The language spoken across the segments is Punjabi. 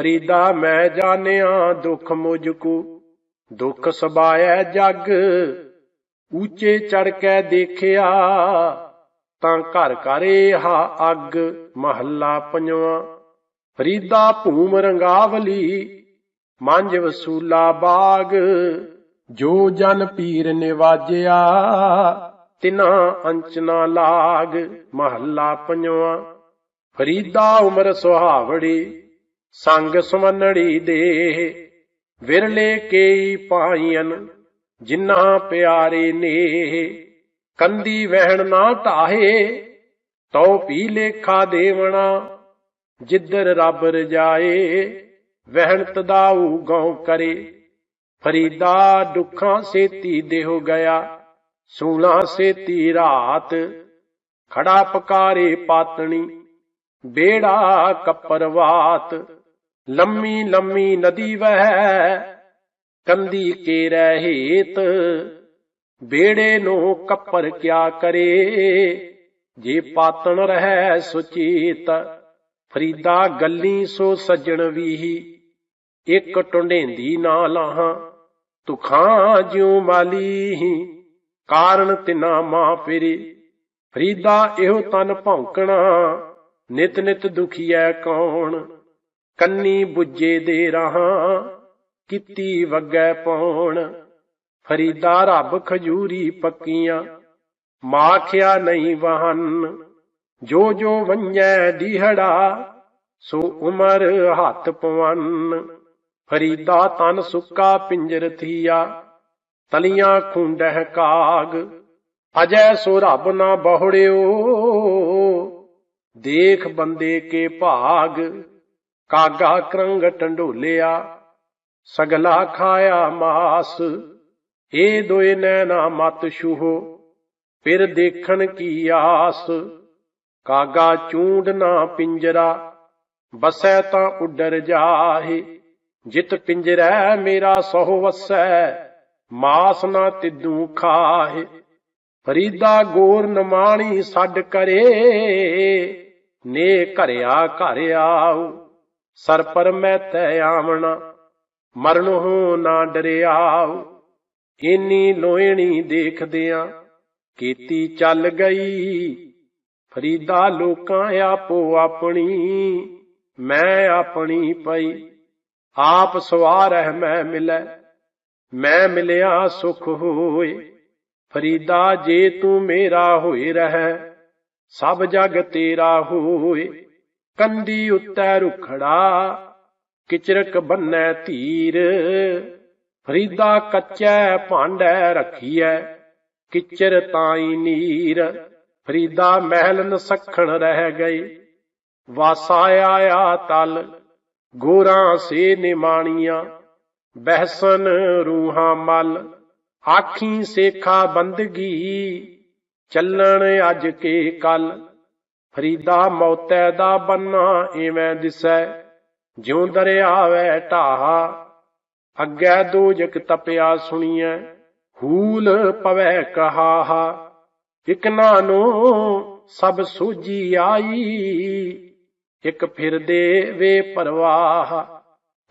ਫਰੀਦਾ ਮੈਂ ਜਾਣਿਆ ਦੁੱਖ ਮੁਝ ਕੋ। ਦੁੱਖ ਸਬਾਇਐ ਜਗ, ਉੱਚੇ ਚੜ ਕੇ ਦੇਖਿਆ। ਤਾਂ ਘਰ ਘਰੇ ਹਾ ਅੱਗ, ਮਹੱਲਾ ਪੰਜਵਾਂ। ਫਰੀਦਾ ਭੂਮ ਰੰਗਾਵਲੀ ਮੰਜ ਵਸੂਲਾ ਬਾਗ। ਜੋ ਜਨ ਪੀਰ ਨਿਵਾਜਿਆ, ਤਿਨਾ ਅੰਚਨਾ ਲਾਗ, ਮਹੱਲਾ ਪੰਜਵਾਂ। ਫਰੀਦਾ ਉਮਰ ਸੁਹਾਵੜੀ ਸੰਗ ਸਮਨੜੀ ਦੇ। ਵਿਰਲੇ ਕੇਈ ਪਾਈਨ ਜਿਨ੍ਹਾਂ ਪਿਆਰੇ ਨੇ। ਕੰਦੀ ਵਹਿਣ ਨਾ ਢਾਹੇ, ਤਉ ਪੀ ਲੇਖਾ ਦੇਵਣਾ, ਜਿੱਧਰ ਰੱਬ ਰਜਾਏ। ਵਹਿਣ ਤਦਾਉ ਗਉ ਕਰੇ, ਫਰੀਦਾ ਦੁੱਖਾਂ ਸੇਤੀ ਦੇਹੁ ਗਿਆ। ਸੂਲਾ ਸੇਤੀ ਰਾਤ, ਖੜਾ ਪਕਾਰੇ ਪਾਤਣੀ, ਬੇੜਾ ਕੱਪਰਵਾਤ ਲੰਮੀ ਲੰਮੀ ਨਦੀ ਵਹਿ, ਕੰਦੀ ਕੇ ਰਹਿਤ ਬੇੜੇ ਨੂੰ ਕੱਪਰ ਕਿਆ ਕਰੇ, ਜੇ ਪਾਤਣ ਰਹਿ ਸੁਚੇਤ। ਫਰੀਦਾ ਗੱਲੀ ਸੋ ਸੱਜਣ ਵੀਹੀ, ਇੱਕ ਟੁੰਡੇਂਦੀ ਨਾ ਲਾਹਾਂ। ਤੁਖਾਂ ਜਿਉ ਮਾਲੀ ਕਾਰਨ ਤਿਨਾ ਮਾਂ ਫਿਰੇ। ਫਰੀਦਾ ਇਹੋ ਤਨ ਭੌਂਕਣਾ, ਨਿਤ ਨਿਤ ਦੁਖੀਐ ਕੌਣ? ਕੰਨੀ ਬੁੱਝੇ ਦੇ ਰਹਾ, ਕੀਤੀ ਵਗੈ ਪੌਣ। ਫਰੀਦਾ ਰੱਬ ਖਜੂਰੀ ਪੱਕੀਆਂ, ਮਾਖਿਆ ਨਹੀਂ ਵਹਨ। ਜੋ ਜੋ ਵੰਜੈ ਦਿਹੜਾ ਸੋ ਉਮਰ ਹੱਥ ਪਵਨ। ਫਰੀਦਾ ਤਨ ਸੁੱਕਾ ਪਿੰਜਰ ਥੀਆ, ਤਲੀਆਂ ਖੁੰਡਹਿ ਕਾਗ। ਅਜੈ ਸੋ ਰੱਬ ਨਾ ਬਹੁੜਿਓ, ਦੇਖ ਬੰਦੇ ਕੇ ਭਾਗ। ਕਾਗਾ ਕਰੰਗ ਟੰਡੋਲਿਆ, ਸਗਲਾ ਖਾਇਆ ਮਾਸ। ਇਹ ਦੋਏ ਨੈਣਾ ਮਤ ਛੂਹੋ, ਫਿਰ ਦੇਖਣ ਕੀ ਆਸ। ਕਾਗਾ ਚੂੰਡ ਨਾ ਪਿੰਜਰਾ, ਬਸੈ ਤਾਂ ਉੱਡਰ ਜਾਹੇ। ਜਿਤ ਪਿੰਜਰੈ ਮੇਰਾ ਸਹੁ ਵਸੈ, ਮਾਸ ਨਾ ਤਿੱਦੂ ਖਾਹੇ। ਫਰੀਦਾ ਗੋਰ ਨਮਾਣੀ ਛੱਡ ਕਰੇ, ਨੇ ਘਰਿਆ ਘਰ ਆਉ। ਸਰ ਪਰ ਮੈਂ ਤੈ ਆਵਣਾ, ਮਰਨ ਹੋ ਨਾ ਡਰਿਆਉ ਇੰਨੀ ਲੋਇਣੀ ਦੇਖਦਿਆਂ ਕੀਤੀ ਚੱਲ ਗਈ। ਫਰੀਦਾ ਲੋਕਾਂ ਆਪੋ ਆਪਣੀ, ਮੈਂ ਆਪਣੀ ਪਈ। ਆਪ ਸਵਾਰਹਿ ਮੈਂ ਮਿਲੈ, ਮੈਂ ਮਿਲਿਆ ਸੁਖ ਹੋਏ। ਫਰੀਦਾ ਜੇ ਤੂੰ ਮੇਰਾ ਹੋਏ ਰਹਿ, ਸਭ ਜਗ ਤੇਰਾ ਹੋਏ। ਕੰਦੀ ਉੱਤੇ ਰੁਖੜਾ ਕਿਚਰਕ ਬੰਨੈ ਧੀਰ। ਫਰੀਦਾ ਕੱਚੈ ਭਾਂਡੈ ਰੱਖੀਐ, ਕਿਚਰ ਤਾਈ ਨੀਰ। ਫਰੀਦਾ ਮਹਿਲ ਨਸਖਣ ਰਹਿ ਗਏ, ਵਾਸਾ ਆਇਆ ਤਲ। ਗੋਰਾਂ ਸੇ ਨਿਮਾਣੀਆਂ, ਬਹਿਸਨ ਰੂਹਾਂ ਮਲ। ਆਖੀ ਸੇਖਾ ਬੰਦਗੀ, ਚੱਲਣ ਅੱਜ ਕੇ ਕੱਲ। ਫਰੀਦਾ ਮੌਤੈ ਦਾ ਬੰਨਾ ਐਵੇਂ ਦਿਸੈ, ਜਿਉ ਦਰਿਆਵੈ ਢਾਹਾ। ਅੱਗੇ ਦੋਜਕ ਤਪਿਆ ਸੁਣੀਐ, ਹੂਲ ਪਵੈ ਕਹਾਹਾ। ਇਕਨਾ ਨੂੰ ਸਭ ਸੂਜੀ ਆਈ, ਇਕ ਫਿਰਦੇ ਵੇ ਪਰਵਾਹ।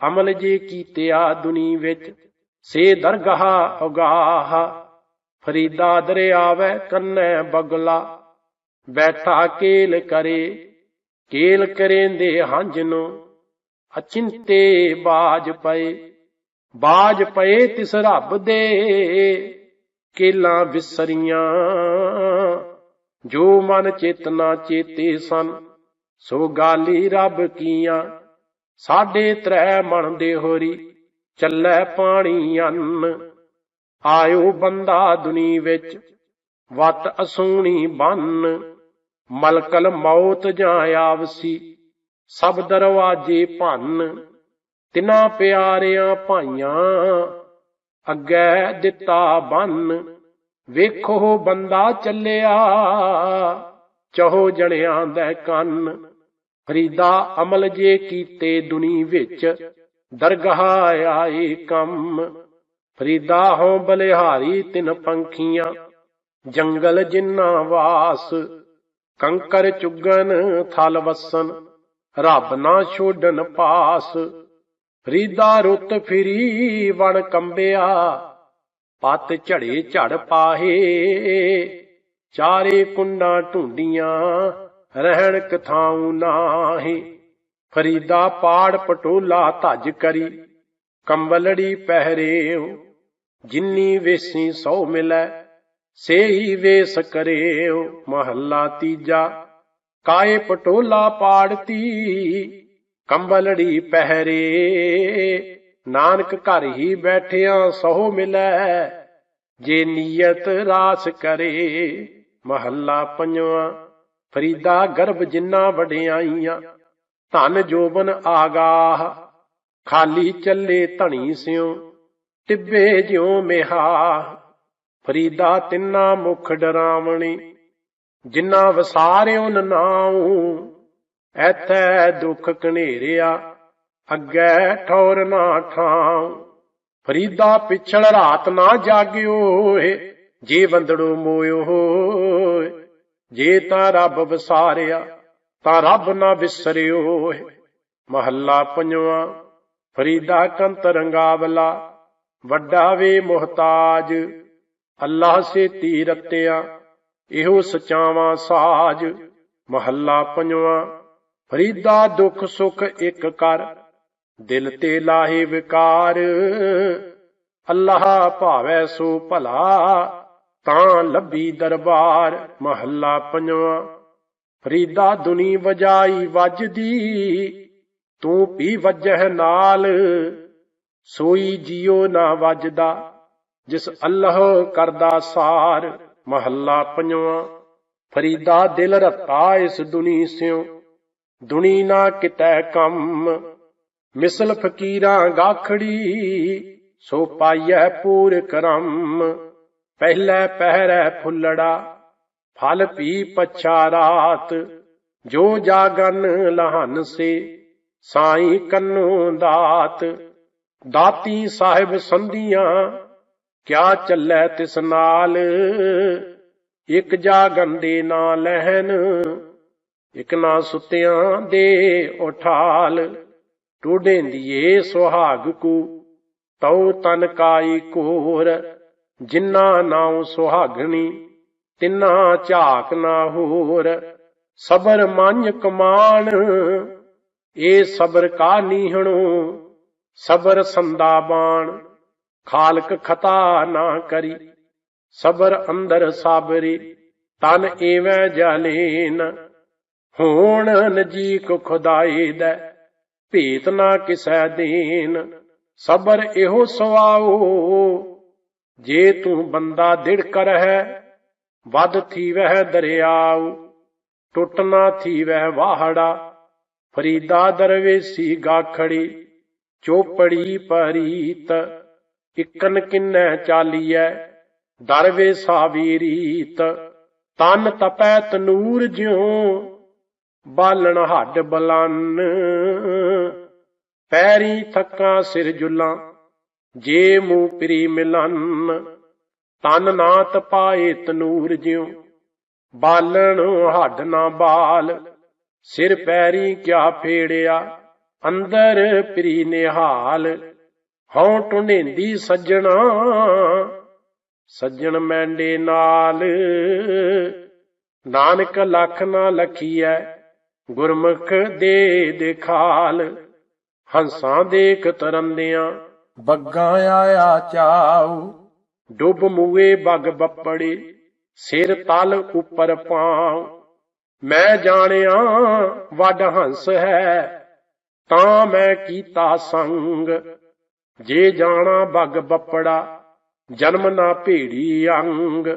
ਅਮਲ ਜੇ ਕੀਤਿਆ ਦੁਨੀ ਵਿੱਚ, ਸੇ ਦਰਗਾਹ ਉਗਾਹ। ਫਰੀਦਾ ਦਰਿਆਵੈ ਕੰਨੈ ਬਗਲਾ ਬੈਠਾ ਕੇਲ ਕਰੇ, ਕੇਲ ਕਰੇਂਦੇ ਹੰਝ ਨੂੰ, ਅਚਿੰਤੇ ਬਾਜ ਪਏ ਬਾਜ ਪਏ ਤਿਸ ਰੱਬ ਦੇ, ਕੇਲਾਂ ਵਿਸਰੀਆਂ, ਜੋ ਮਨ ਚੇਤਨਾ ਚੇਤੇ ਸਨ, ਸੋ ਗਾਲੀ ਰੱਬ ਕੀਆਂ, ਸਾਡੇ ਤ੍ਰੈ ਮਨ ਦੇ ਹੋਰੀ, ਚੱਲੇ ਪਾਣੀ ਅੰਨ, ਆਇਓ ਬੰਦਾ ਦੁਨੀ ਵਿੱਚ ਵਤ ਅਸੂਣੀ ਬੰਨ, ਮਲਕਲ ਮੌਤ ਜਾਂ ਆਵਸੀ, ਸਭ ਦਰਵਾਜੇ ਭੰਨ, ਤਿਨਾ ਪਿਆਰਿਆਂ ਭਾਈਆਂ, ਅੱਗੇ ਦਿੱਤਾ ਬੰਨ, ਵੇਖੋ ਬੰਦਾ ਚੱਲਿਆ, ਚਹੋ ਜਣਿਆਂ ਦੇ ਕੰਨ, ਫਰੀਦਾ ਅਮਲ ਜੇ ਕੀਤੇ ਦੁਨੀ ਵਿੱਚ, ਦਰਗਾਹ ਆਏ ਕੰਮ, ਫਰੀਦਾ ਹੋ ਬਲਿਹਾਰੀ ਤਿੰਨ ਪੰਖੀਆਂ ਜੰਗਲ ਜਿੰਨਾ ਵਾਸ, ਕੰਕਰ ਚੁਗਨ ਥਲ ਵਸਨ, ਰੱਬ ਨਾ ਛੋਡਨ ਪਾਸ। ਫਰੀਦਾ ਰੁੱਤ ਫਿਰੀ ਵਣ ਕੰਬਿਆ, ਪਤ ਝੜੇ ਝੜ ਪਾਹੇ। ਚਾਰੇ ਕੁੰਡਾਂ ਢੁੰਡੀਆਂ ਰਹਿਣ ਕਥਾਉ ਨਾਹੀ। ਫਰੀਦਾ ਪਾੜ ਪਟੋਲਾ ਧੱਜ ਕਰੀ, ਕੰਬਲੜੀ ਪਹਿਰੇਉ। ਜਿੰਨੀ ਵੇਸੀ ਸੋ ਮਿਲੈ ਸੇਈ ਵੇਸ ਕਰਿਓ ਮਹੱਲਾ ਤੀਜਾ, ਕਾਏ ਪਟੋਲਾ ਪਾੜਤੀ, ਕੰਬਲੜੀ ਪਹਿਰੇ, ਨਾਨਕ ਘਰ ਹੀ ਬੈਠਿਆ ਸੋ ਮਿਲੈ, ਜੇ ਨੀਅਤ ਰਾਸ ਕਰੇ ਮਹੱਲਾ ਪੰਜਵਾਂ, ਫਰੀਦਾ ਗਰਭ ਜਿੰਨਾ ਵਡਿਆਈਆਂ, ਧਨ ਜੋਬਨ ਆਗਾਹ, ਖਾਲੀ ਚੱਲੇ ਧਣੀ ਸਿਉ, ਟਿੱਬੇ ਜਿਉ ਮਿਹਾ ਫਰੀਦਾ ਤਿੰਨਾ ਮੁਖ ਡਰਾਵਣੀ, ਜਿਨ੍ਹਾਂ ਵਸਾਰਿਓ ਨਾਉ, ਐਥੈ ਦੁੱਖ ਕਨੇਰਿਆ ਅੱਗੇ ਠੌਰ ਨਾ ਠਾਉ। ਫਰੀਦਾ ਪਿਛੜ ਰਾਤ ਨਾ ਜਾਗਿਓ ਜੇ ਵੰਦੜੋ ਮੋਇਓ ਹੋਏ। ਜੇ ਤਾਂ ਰੱਬ ਵਸਾਰਿਆ, ਤਾਂ ਰੱਬ ਨਾ ਵਿਸਰਿਓ ਮਹੱਲਾ ਪੰਜਵਾਂ, ਫਰੀਦਾ ਕੰਤ ਰੰਗਾਵਲਾ ਵੱਡਾ ਵੇ ਮੁਹਤਾਜ। ਅੱਲਾਹ ਸੇ ਤੀ ਰਤਿਆ ਇਹੋ ਸਚਾਵਾਂ ਸਾਜ, ਮਹੱਲਾ ਪੰਜਵਾਂ, ਫਰੀਦਾ ਦੁੱਖ ਸੁਖ ਇੱਕ ਕਰ, ਦਿਲ ਤੇ ਲਾਹੇ ਵਿਕਾਰ। ਅੱਲਾਹ ਭਾਵੈ ਸੋ ਭਲਾ, ਤਾਂ ਲੱਭੀ ਦਰਬਾਰ, ਮਹੱਲਾ ਪੰਜਵਾਂ। ਫਰੀਦਾ ਦੁਨੀ ਵਜਾਈ ਵੱਜਦੀ, ਤੂੰ ਪੀ ਵਜਹ ਨਾਲ, ਸੋਈ ਜਿਉ ਨਾ ਵੱਜਦਾ। ਜਿਸ ਅੱਲਾਹ ਕਰਦਾ ਸਾਰ, ਮਹੱਲਾ ਪੰਜਵਾਂ। ਫਰੀਦਾ ਦਿਲ ਰਤਾ ਇਸ ਦੁਨੀ ਸਿਓ ਦੁਨੀ ਨਾ ਕਿਤੈ ਕੰਮ। ਮਿਸਲ ਫਕੀਰਾਂ ਗਾਖੜੀ, ਸੋ ਪਾਈਐ ਪੂਰ ਕਰਮ। ਪਹਿਲੇ ਪਹਿਰੈ ਫੁੱਲੜਾ, ਫਲ ਪੀ ਪਛਾ ਰਾਤ। ਜੋ ਜਾਗਨ ਲਹਨ ਸੇ, ਸਾਈ ਕੰਨੂ ਦਾਤ। ਦਾਤੀ ਸਾਹਿਬ ਸੰਧੀਆਂ ਕਿਆ ਚੱਲੈ ਤਿਸ ਨਾਲ? ਇਕ ਜਾਗਨ ਦੇ ਨਾ ਲਹਿਨ ਇਕ ਨਾ ਸੁੱਤਿਆਂ ਦੇ ਉਠਾਲ। ਟੋਡੇਂਦੀਏ ਸੁਹਾਗ ਕੂ, ਤਉ ਤਨ ਕਾਈ ਕੋਰ ਜਿਨ੍ਹਾਂ ਨਾਉ ਸੁਹਾਗਣੀ, ਤਿੰਨਾ ਝਾਕ ਨਾ ਹੋਰ। ਸਬਰ ਮੰਨ ਕਮਾਨ ਏ ਸਬਰ ਕਾ ਨੀਹਣੋ। ਸਬਰ ਸੰਦਾ ਬਾਣ। ਖਾਲਕ ਖਤਾ ਨਾ ਕਰੀ, ਸਬਰ ਅੰਦਰ ਸਾਬਰੀ, ਤਨ ਏਵੇਂ ਜਾਲੇਨ। ਹੋਣ ਨਜੀਕ ਖੁਦਾਈ ਦਾ, ਭੇਤ ਨਾ ਕਿਸੈ ਦੇਨ। ਸਬਰ ਇਹੋ ਸਵਾਓ ਜੇ ਤੂੰ ਬੰਦਾ ਦਿੜ ਕਰ ਹੈ ਵੱਧ ਥੀ ਵਹਿ ਦਰਿਆਉ। ਟੁੱਟ ਨਾ ਥੀ ਵਹਿ ਵਾਹੜਾ, ਫਰੀਦਾ ਦਰਵੇਸੀ ਗਾਖੜੀ, ਚੋਪੜੀ ਪਰੀਤ ਇਕਨ ਕਿੰਨੈ ਚਾਲੀਐ, ਦਰਵੇ ਸਾਵੀਰੀਤ ਤਨ ਤਪੈ ਤਨੂਰ ਜਿਉ, ਬਾਲਣ ਹੱਡ ਬਲਨ। ਪੈਰੀ ਥੱਕਾਂ ਸਿਰ ਜੁਲਾਂ, ਜੇ ਮੂੰ ਪ੍ਰੀ ਮਿਲਨ। ਤਨ ਨਾ ਤਪਾਏ ਤਨੂਰ ਜਿਉ, ਬਾਲਣ ਹੱਡ ਨਾ ਬਾਲ। ਸਿਰ ਪੈਰੀ ਕਿਆ ਫੇੜਿਆ, ਅੰਦਰ ਪ੍ਰੀ ਨਿਹਾਲ। ਹਉ ਟੁੰਡੇਂਦੀ ਸੱਜਣਾ, ਸੱਜਣ ਮੈਂਡੇ ਨਾਲ। ਨਾਨਕ ਲੱਖ ਨਾ ਲਖੀਐ, ਗੁਰਮੁਖ ਦੇ ਦਿਖਾਲ। ਹੰਸਾਂ ਦੇਖ ਤਰੰਦਿਆਂ ਬੱਗਾ ਆਇਆ ਚਾਉ। ਡੁੱਬ ਮੂਏ ਬਗ ਬੱਪੜੇ, ਸਿਰ ਤਲ ਉੱਪਰ ਪਾਉ। ਮੈਂ ਜਾਣਿਆ ਵੱਡ ਹੰਸ ਹੈ, ਤਾਂ ਮੈਂ ਕੀਤਾ ਸੰਗ। ਜੇ ਜਾਣਾ ਬਗ ਬੱਪੜਾ, ਜਨਮ ਨਾ ਭੇੜੀ ਅੰਗ।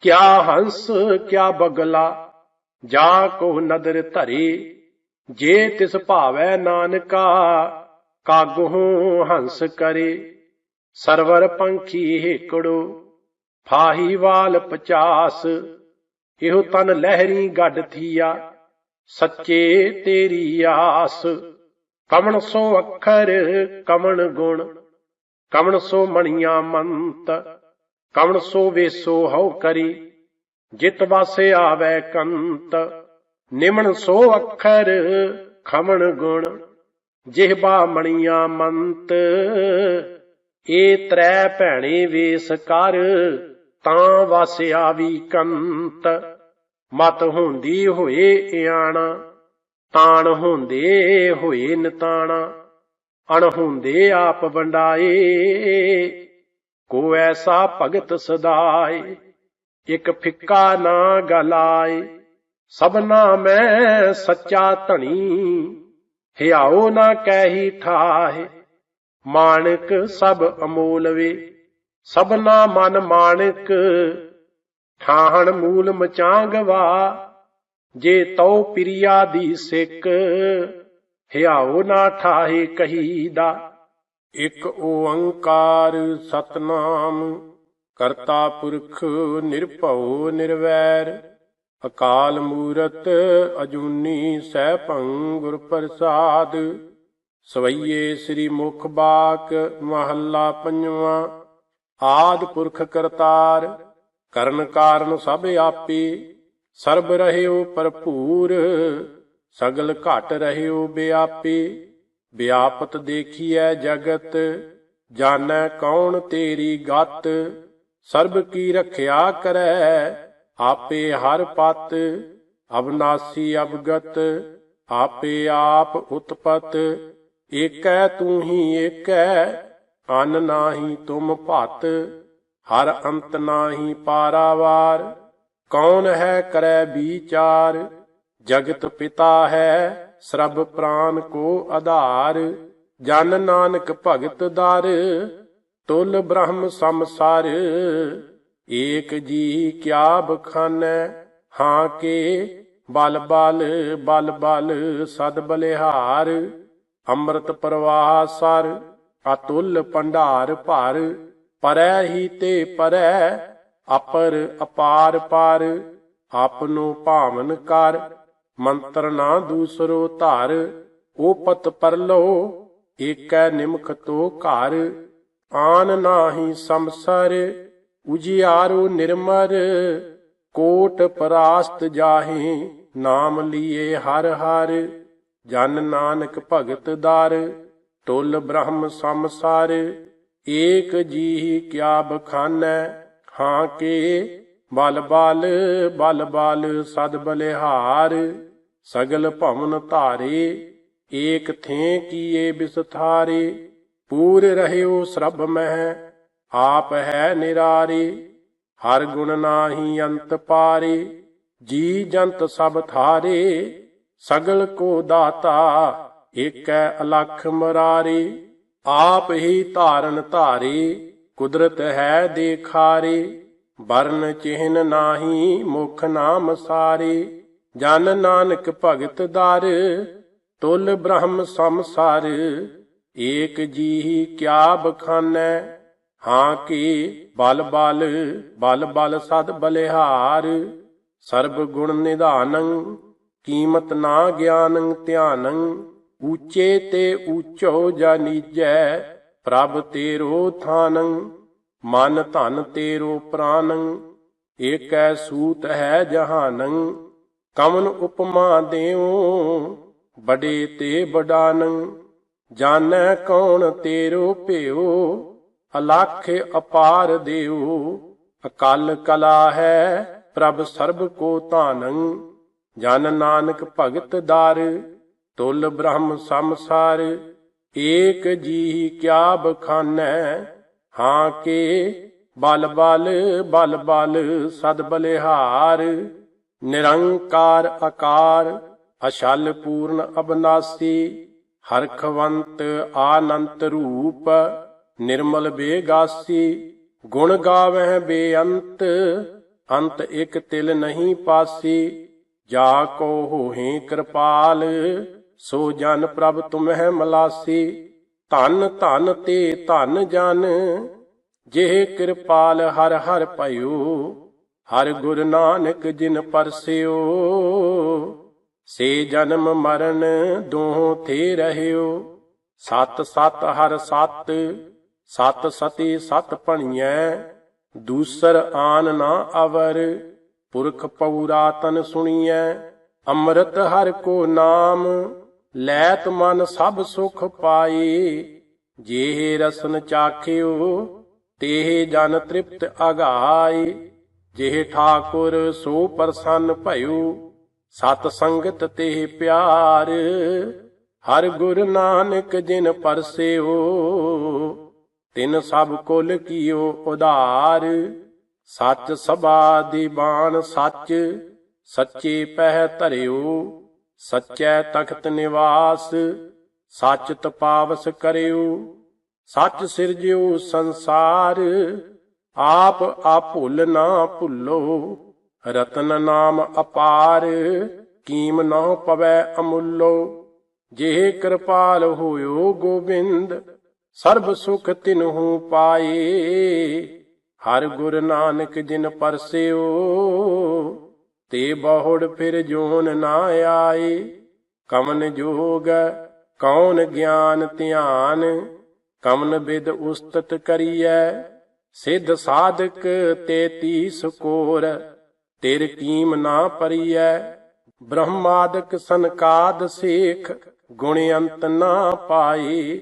ਕਿਆ ਹੰਸ, ਕਿਆ ਬਗਲਾ, ਜਾ ਕੋ ਨਦਰ ਧਰੇ। ਜੇ ਤਿਸ ਭਾਵੈ ਨਾਨਕਾ ਕਾਗੂ ਹੰਸ ਕਰੇ। ਸਰਵਰ ਪੰਖੀ ਹੇਕੜੋ, ਫਾਹੀ ਵਾਲ 50 ਇਹੋ ਤਨ ਲਹਿਰੀ ਗੱਡ ਥੀਆ, ਸੱਚੇ ਤੇਰੀ ਆਸ। ਕਮਣ ਸੋ ਅੱਖਰ, ਕਮਣ ਗੁਣ। ਕਮਣ ਸੋ ਮਣੀਆਂ ਮੰਤ, ਕਮਣ ਸੋ ਵੇਸੋ ਹਉ ਕਰੀ। ਜਿਤ ਵਾਸੇ ਆਵੇ ਕੰਤ, ਨਿਮਣ ਸੋ ਅੱਖਰ, ਖਮਣ ਗੁਣ। ਜਿਹਬਾ ਮਣੀਆਂ ਮੰਤ, ਏ ਤ੍ਰੈ ਭੈਣੇ ਵੇਸ ਕਰ। ਤਾਂ ਵਾਸਿਆ ਆਵੀ ਕੰਤ, ਮਤ ਹੁੰਦੀ ਹੋਏ ਇਆਣਾ। ਤਾਣ ਹੁੰਦੇ ਹੋਏ ਨਤਾਣਾ, ਅਣ ਹੁੰਦੇ ਆਪ ਵੰਡਾਏ। ਕੋ ਐਸਾ ਭਗਤ ਸਦਾਏ, ਇਕ ਫਿੱਕਾ ਨਾ ਗਲਾਏ। ਸਭਨਾ ਮੈਂ ਸੱਚਾ ਧਣੀ ਹਿਆਓ ਨਾ ਕਹਿੀ ਠਾਹੇ। ਮਾਣਕ ਸਭ ਅਮੋਲਵੇ ਸਭਨਾ ਮਨ ਮਾਣਕ, ਠਾਹਣ ਮੂਲ ਮਚਾਂਗਵਾ। ਜੇ ਤਉ ਪ੍ਰਿਆ ਦੀ ਸਿੱਕ ਹਿਆਓ ਨਾ ਠਾਹੇ ਕਹੀਦਾ। ਇਕ ਓੰਕਾਰ ਸਤਨਾਮ, ਕਰਤਾ ਪੁਰਖ ਨਿਰਭਉ ਨਿਰਵੈਰ, ਅਕਾਲ ਮੂਰਤ ਅਜੂਨੀ ਸੈਭੰ ਗੁਰ ਪ੍ਰਸਾਦ ਸਵਈਏ ਸ੍ਰੀ ਮੁਖ ਬਾਕ ਮਹੱਲਾ ਪੰਜਵਾਂ, ਆਦ ਪੁਰਖ ਕਰਤਾਰ, ਕਰਨ ਕਾਰਨ ਸਭ ਆਪੇ ਸਰਬ ਰਹਿਓ ਭਰਪੂਰ, ਸਗਲ ਘਟ ਰਹਿਓ ਬਿਆਪੇ। ਵਿਆਪਤ ਦੇਖੀਐ ਜਗਤ, ਜਾਣੈ ਕੌਣ ਤੇਰੀ ਗਤ। ਸਰਬ ਕੀ ਰਖਿਆ ਕਰੈ, ਆਪੇ ਹਰ ਪਤ। ਅਬਨਾਸੀ ਅਬਗਤ, ਆਪੇ ਆਪ ਉਤਪਤ। ਏਕੈ ਤੂੰ ਹੀ ਏਕੈ, ਅਨ ਨਾਹੀ ਤੁਮ ਭਤ। ਹਰ ਅੰਤ ਨਾਹੀ ਪਾਰਾਵਾਰ। ਕੌਣ ਹੈ ਕਰੈ ਵਿਚਾਰ? ਜਗਤ ਪਿਤਾ ਹੈ, ਸਰਬ ਪ੍ਰਾਨ ਕੋ ਆਧਾਰ। ਜਨ ਨਾਨਕ ਭਗਤ ਦਰ, ਤੁਲ ਬ੍ਰਹਮ ਸੰਸਾਰ। ਏਕ ਜੀ ਕਿਆ ਬਖਾਨੈ, ਹਾਂ ਕੇ ਬਲ ਬਲ ਬਲ ਬਲ ਸਦ ਬਲਿਹਾਰ। ਅੰਮ੍ਰਿਤ ਪ੍ਰਵਾਹ ਸਰ, ਅਤੁਲ ਭੰਡਾਰ ਭਰ। ਪਰੈ ਹੀ ਤੇ ਪਰੈ ਅਪਰ ਅਪਾਰ ਪਾਰ, ਆਪਨੋ ਭਾਵਨ ਕਰ। ਮੰਤਰ ਨਾ ਦੂਸਰੋ ਧਾਰ, ਓਪਤ ਪਰਲੋ ਏਕੈ ਨਿਮਖ ਤੋ ਘਰ। ਆਨ ਨਾਹੀ ਸੰਸਰ, ਉਜਿਆਰੋ ਨਿਰਮਰ। ਕੋਟ ਪਰਾਸਤ ਜਾਹੇ, ਨਾਮ ਲੀਏ ਹਰ ਹਰ। ਜਨ ਨਾਨਕ ਭਗਤ ਦਰ ਤੁਲ ਬ੍ਰਹਮ ਸੰਸਾਰ। ਏਕ ਜੀ ਕਿਆ ਬਖਾਨੈ ਹਾਂ ਕੇ ਬਲ ਬਲ ਬਲ ਬਲ ਸਦ ਬਲਿਹਾਰ, ਸਗਲ ਭਵਨ ਧਾਰੇ, ਏਕ ਥੇ ਕੀਏ ਬਿਸਥਾਰੇ, ਪੂਰ ਰਹਿਓ ਸਰਬ ਮਹਿ, ਆਪ ਹੈ ਨਿਰਾਰੇ, ਹਰ ਗੁਣ ਨਾਹੀ ਅੰਤ ਪਾਰੇ, ਜੀ ਜੰਤ ਸਭ ਥਾਰੇ, ਸਗਲ ਕੋ ਦਾਤਾ ਏਕੈ ਅਲਖ ਮਰਾਰੇ, ਆਪ ਹੀ ਧਾਰਨ ਧਾਰੇ। ਕੁਦਰਤ ਹੈ ਦੇਖਾਰੇ, ਵਰਨ ਚਿਹਨ ਨਾਹੀ, ਮੁਖ ਨਾਮ ਸਾਰੇ। ਜਨ ਨਾਨਕ ਭਗਤ ਦਰ, ਤੁਲ ਬ੍ਰਹਮ ਸੰਸਾਰ। ਏਕ ਜੀ ਕਿਆ ਬਖਾਨੈ, ਹਾਂ ਕੀ ਬਲ ਬਲ ਬਲ ਬਲ ਸਦ ਬਲਿਹਾਰ। ਸਰਬ ਗੁਣ ਨਿਧਾਨੰ, ਕੀਮਤ ਨਾ ਗਿਆਨੰ ਧਿਆਨੰ, ਊਚੇ ਤੇ ਊਚੋ ਜਾਨੀਜੈ। ਪ੍ਰਭ ਤੇਰੋ ਥਾਨੰ, ਮਨ ਧਨ ਤੇਰੋ ਪ੍ਰਾਨੰ, ਏਕੈ ਸੂਤ ਹੈ ਜਹਾਨੰ ਕਮਨ ਉਪਮਾ ਦੇਉ, ਬੜੇ ਤੇ ਬਡਾਨੰ, ਜਾਣੈ ਕੌਣ ਤੇਰੋ ਭਿਓ ਅਲਖ ਅਪਾਰ ਦੇਉ, ਅਕਲ ਕਲਾ ਹੈ ਪ੍ਰਭ ਸਰਬ ਕੋ ਧਾਨੰ, ਜਨ ਨਾਨਕ ਭਗਤ ਦਾਰ, ਤੁਲ ਬ੍ਰਹਮ ਸੰਸਾਰ ਏਕ ਜੀ ਕਿਆ ਬਖਾਨੈ, ਹਾਂ ਕੇ ਬਲ ਬਲ ਬਲ ਬਲ ਸਦ ਬਲਿਹਾਰ। ਨਿਰੰਕਾਰ ਆਕਾਰ ਅਛਲ ਪੂਰਨ ਅਬਨਾਸੀ, ਹਰਖਵੰਤ ਆਨੰਤ ਰੂਪ, ਨਿਰਮਲ ਬੇਗਾਸੀ। ਗੁਣ ਗਾਵਹਿ ਬੇਅੰਤ, ਅੰਤ ਇਕ ਤਿਲ ਨਹੀਂ ਪਾਸੀ। ਜਾ ਕੋ ਹੋਹੇ ਕਿਰਪਾਲ ਸੋ ਜਨ ਪ੍ਰਭ ਤੁਮਹਿ ਮਲਾਸੀ, ਧਨ ਧਨ ਤੇ ਧਨ ਜਨ, ਜਿਹ ਕਿਰਪਾਲ ਹਰ ਹਰ ਭਇਓ, ਹਰ ਗੁਰ ਨਾਨਕ ਜਿਨ ਪਰਸਿਓ। ਸੇ ਜਨਮ ਮਰਨ ਦੋਹ ਥੇ ਰਹਿਓ, ਸਤ ਸਤ ਹਰ ਸਤ ਸਤ ਸਤੀ ਸਤ ਭਣੀਐ, ਦੂਸਰ ਆਨ ਨਾ ਅਵਰ, ਪੁਰਖ ਪਉਰਾਤਨ ਸੁਣੀਐ, ਅੰਮ੍ਰਿਤ ਹਰ ਕੋ ਨਾਮ ਲੈਤ ਮਨ ਸਭ ਸੁਖ ਪਾਏ ਜੇਹ ਰਸਨ ਚਾਖਿਓ ਤੇਹ ਜਨ ਤ੍ਰਿਪਤ ਅਗਾਏ ਜਿਹ ਠਾਕੁਰ ਸੋ ਪ੍ਰਸੰਨ ਭਇਓ, ਸਤ ਸੰਗਤ ਤੇ ਪਿਆਰ। ਹਰ ਗੁਰ ਨਾਨਕ ਜਿਨ ਪਰਸਿਓ, ਤਿਨ ਸਭ ਕੁਲ ਕੀਓ ਉਧਾਰ। ਸੱਚ ਸਭਾ ਦੀ ਬਾਣ ਸੱਚ, ਸੱਚੇ ਪਹਿ ਧਰਿਓ। ਸੱਚੈ ਤਖਤ ਨਿਵਾਸ ਸੱਚ ਤਪਾਵਸ ਕਰਿਓ, ਸੱਚ ਸਿਰਜਿਓ ਸੰਸਾਰ, ਆਪ ਆ ਭੁੱਲ ਨਾ ਭੁੱਲੋ, ਰਤਨ ਨਾਮ ਅਪਾਰ, ਕੀਮ ਨਾ ਪਵੈ ਅਮੁੱਲੋ, ਜੇ ਕਿਰਪਾਲ ਹੋਇਓ ਗੋਬਿੰਦ, ਸਰਬ ਸੁਖ ਤਿਨਹੂ ਪਾਏ, ਹਰ ਗੁਰ ਨਾਨਕ ਜਿਨ ਪਰਸਿਓ ਤੇ ਬਹੁੜ ਫਿਰ ਜੋਨ ਨਾ ਆਏ। ਕਮਨ ਜੋਗ, ਕੌਣ ਗਿਆਨ ਧਿਆਨ? ਕਮਨ ਬਿਦ ਉਸਤਤ ਕਰੀਐ। ਸਿੱਧ ਸਾਧਕ ਤੇ ਤੀਸ ਕੋਰ, ਤੇਰ ਕੀਮ ਨਾ ਪਰੀਐ। ਬ੍ਰਹਮਾਦਿਕ ਸੰਕਾਦ ਸੇਖ, ਗੁਣ ਅੰਤ ਨਾ ਪਾਏ।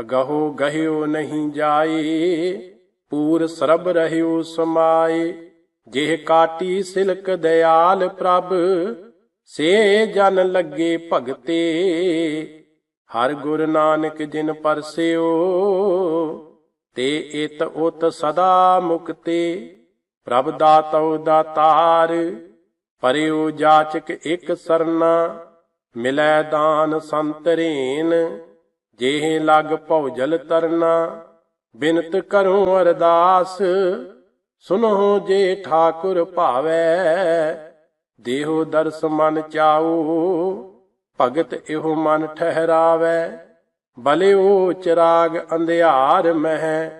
ਅਗਹੋ ਗਹਿਓ ਨਹੀਂ ਜਾਏ। ਪੂਰ ਸਰਬ ਰਹਿਓ ਸਮਾਏ। ਜਿਹ ਕਾਟੀ ਸਿਲਕ ਦਿਆਲ ਪ੍ਰਭ, ਸੇ ਜਨ ਲੱਗੇ ਭਗਤੇ। ਹਰ ਗੁਰ ਨਾਨਕ ਜਿਨ ਪਰਸਿਓ, ਤੇ ਇਤ ਉਤ ਸਦਾ ਮੁਕਤੇ। ਪ੍ਰਭ ਦਾਤਉ ਦਾਤਾਰ, ਪਰਿਉ ਜਾਚਕ ਇਕ ਸਰਨਾ। ਮਿਲੈ ਦਾਨ ਸੰਤਰੇਨ ਜੇਹ ਲਗ ਭਉਜਲ ਤਰਨਾ। ਬਿਨਤ ਕਰੂੰ ਅਰਦਾਸ ਸੁਨੋ ਜੇ ਠਾਕੁਰ ਭਾਵੈ, ਦੇਹੋ ਦਰਸ ਮਨ ਚਾਉ, ਭਗਤ ਇਹੋ ਮਨ ਠਹਿਰਾਵੈ। ਬਲਿਓ ਚਿਰਾਗ ਅੰਧਿਆਰ ਮਹਿ,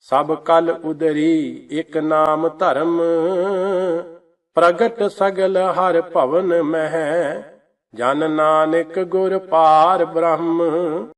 ਸਭ ਕਲ ਉਦਰੀ ਇਕ ਨਾਮ ਧਰਮ। ਪ੍ਰਗਟ ਸਗਲ ਹਰ ਭਵਨ ਮਹਿ, ਜਨ ਨਾਨਕ ਗੁਰ ਪਾਰ ਬ੍ਰਹਮ।